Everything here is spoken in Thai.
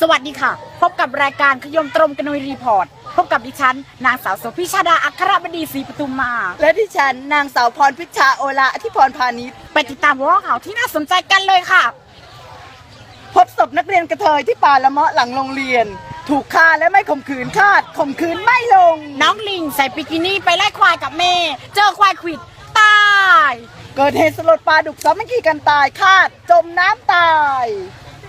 สวัสดีค่ะ พบกับรายการขยมตรมกนวยรีพอร์ต พบกับดิฉัน นางสาวโสภิชาดาอัครบดีศรีปทุมมา และที่ฉันนางสาวพรพิชชาโอลาอธิพรพาณิชย์ไปติดตามหัวข่าวที่น่าสนใจกันเลยค่ะ พบศพนักเรียนกระเทยที่ป่าละเมาะหลังโรงเรียน ถูกฆ่าและไม่ข่มขืนคาดข่มขืนไม่ลง น้องลิงใส่บิกินี่ไปไล่ควายกับแม่ เจอควายขวิดตาย เกิดเหตุสลดปลาดุกสามัคคีกันตายคาด จมน้ำตาย